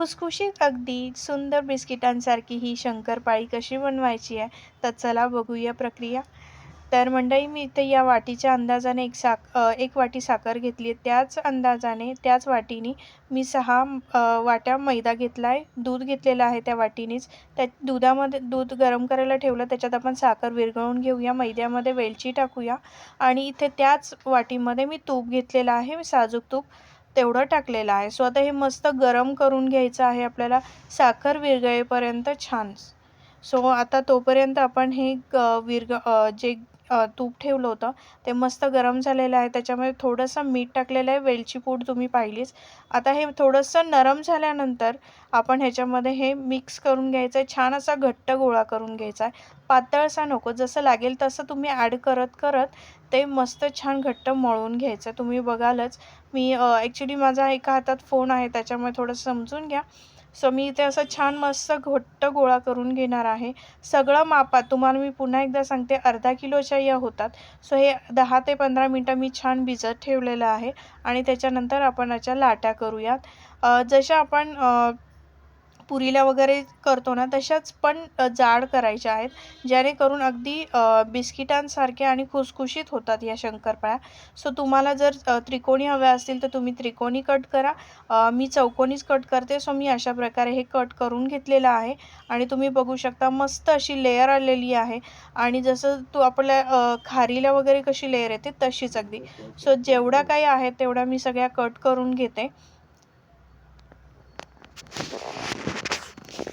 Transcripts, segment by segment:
खुसखुशीत अगदी सुंदर बिस्किटांसारखी ही शंकरपाळी कशी बनवायची आहे? तर चला बघूया प्रक्रिया. तर मंडळी मी इथे या वाटीच्या अंदाजाने एक साक एक वाटी साखर घेतली आहे. त्याच अंदाजाने त्याच वाटीने मी सहा वाट्या मैदा घेतला आहे दूध घेतलेलं आहे त्या वाटीनेच. त्या दुधामध्ये दूध गरम करायला ठेवलं त्याच्यात आपण साखर विरघळून घेऊया. मैद्यामध्ये वेलची टाकूया. आणि इथे त्याच वाटीमध्ये मी तूप घेतलेलं आहे साजूक तूप. तेवढं टाकलेलं आहे. सो आता हे मस्त गरम करून घ्यायचं आहे आपल्याला. साखर विरघळेपर्यंत छान. सो आता तोपर्यंत आपण हे विरग जे तूप ठेवलं होतं. ते मस्त गरम झालेलं आहे. त्याच्यामध्ये थोडंसं मीठ टाकलेलं आहे. वेलची पूड तुम्ही पाहिलीच. आता हे थोडंसं नरम झाल्यानंतर आपण ह्याच्यामध्ये हे मिक्स करून घ्यायचं आहे. छान असा घट्ट गोळा करून घ्यायचा आहे. पातळसा नको. जसं लागेल तसं तुम्ही ॲड करत करत ते मस्त छान घट्ट मळून घ्यायचं तुम्ही बघालच. मी ॲक्च्युली माझा एका हातात फोन आहे. त्याच्यामुळे थोडं समजून घ्या. सो मी इथे असं छान मस्त घट्ट गोळा करून घेणार आहे. सगळं मापात तुम्हाला मी पुन्हा एकदा सांगते अर्धा किलोच्या या होतात. सो हे दहा ते पंधरा मिनटं मी छान भिजत ठेवलेलं आहे. आणि त्याच्यानंतर आपण याच्या लाट्या करूयात. जशा आपण पुरीला वगैरे करतो ना तशाच पण जाड करायच्या आहेत जेणेकरून अगदी बिस्किटांसारख्या आणि खुसखुशीत होतात या शंकरपाळ्या. सो तुम्हाला जर त्रिकोणी हव्या असतील तर तुम्ही त्रिकोणी कट करा. मी चौकोनीच कट करते सो मी अशा प्रकारे हे कट करून घेतलेलं आहे. आणि तुम्ही बघू शकता मस्त अशी लेअर आलेली आहे. आणि जसं तू आपल्या खारीला वगैरे कशी लेअर येते तशीच अगदी. सो जेवढ्या काही आहेत तेवढ्या मी सगळ्या कट करून घेते.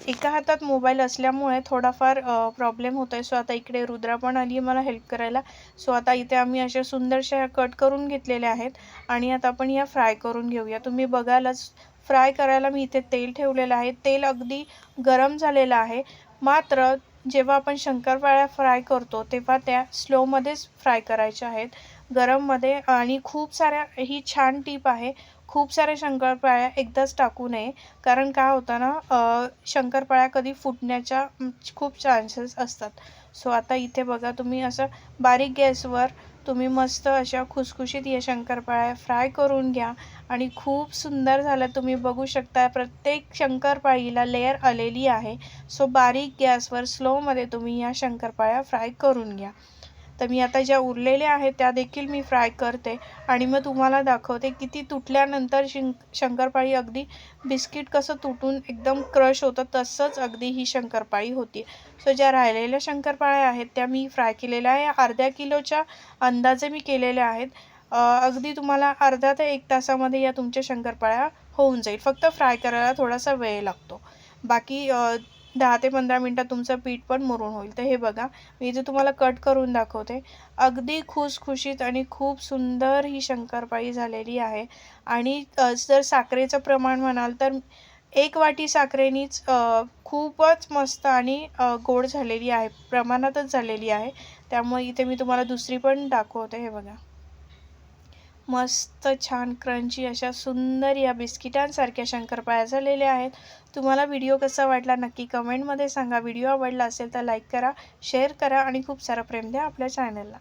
एका हातात मोबाईल असल्यामुळे थोडाफार प्रॉब्लेम होतो आहे सो आता इकडे रुद्रा पण आली आहे मला हेल्प करायला. सो आता इथे आम्ही अशा सुंदरशा कट करून घेतलेल्या आहेत. आणि आता आपण या फ्राय करून घेऊया. तुम्ही बघालच फ्राय करायला मी इथे तेल ठेवलेलं आहे. तेल अगदी गरम झालेलं आहे. मात्र जेव्हा आपण शंकरपाळ्या फ्राय करतो तेव्हा त्या स्लोमध्येच फ्राय करायच्या आहेत. गरममध्ये आणि खूप साऱ्या ही छान टीप आहे. खूप साऱ्या शंकरपाळ्या एकदाच टाकू नये. कारण काय होतं ना शंकरपाळ्या कधी फुटण्याच्या खूप चान्सेस असतात. सो आता इथे बघा तुम्ही असं बारीक गॅसवर तुम्ही मस्त अशा खुसखुशीत या शंकरपाळ्या फ्राय करून घ्या. आणि खूप सुंदर झालं तुम्ही बघू शकता प्रत्येक शंकरपाळीला लेअर आलेली आहे. सो बारीक गॅसवर स्लोमध्ये तुम्ही या शंकरपाळ्या फ्राय करून घ्या. तर मी आता ज्या उरलेल्या आहेत त्या देखील मी फ्राय करते. आणि मग तुम्हाला दाखवते की ती तुटल्यानंतर शिंक शंकरपाळी अगदी बिस्किट कसं तुटून एकदम क्रश होतं तसंच अगदी ही शंकरपाळी होती. सो ज्या राहिलेल्या शंकरपाळ्या आहेत त्या मी फ्राय केलेल्या आहे. अर्ध्या किलोच्या अंदाजे मी केलेल्या आहेत. अगदी तुम्हाला अर्धा ते एक तासामध्ये या तुमच्या शंकरपाळ्या होऊन जाईल. फक्त फ्राय करायला थोडासा वेळ लागतो. बाकी दहा ते पंधरा मिनटात तुमचं पीठ पण मुरून होईल. तर हे बघा मी इथे तुम्हाला कट करून दाखवते अगदी खुसखुशीत आणि खूप सुंदर ही शंकरपाळी झालेली आहे. आणि जर साखरेचं प्रमाण म्हणाल तर एक वाटी साखरेनीच खूपच मस्त आणि गोड झालेली आहे प्रमाणातच झालेली आहे. त्यामुळे इथे मी तुम्हाला दुसरी पण दाखवते हे बघा. मस्त छान क्रंची अशा सुंदर या बिस्किटांसारख्या शंकरपाळ्या झालेल्या आहेत. तुम्हाला व्हिडिओ कसा वाटला नक्की कमेंटमध्ये सांगा. व्हिडिओ आवडला असेल तर लाईक करा शेअर करा आणि खूप सारं प्रेम द्या आपल्या चॅनलला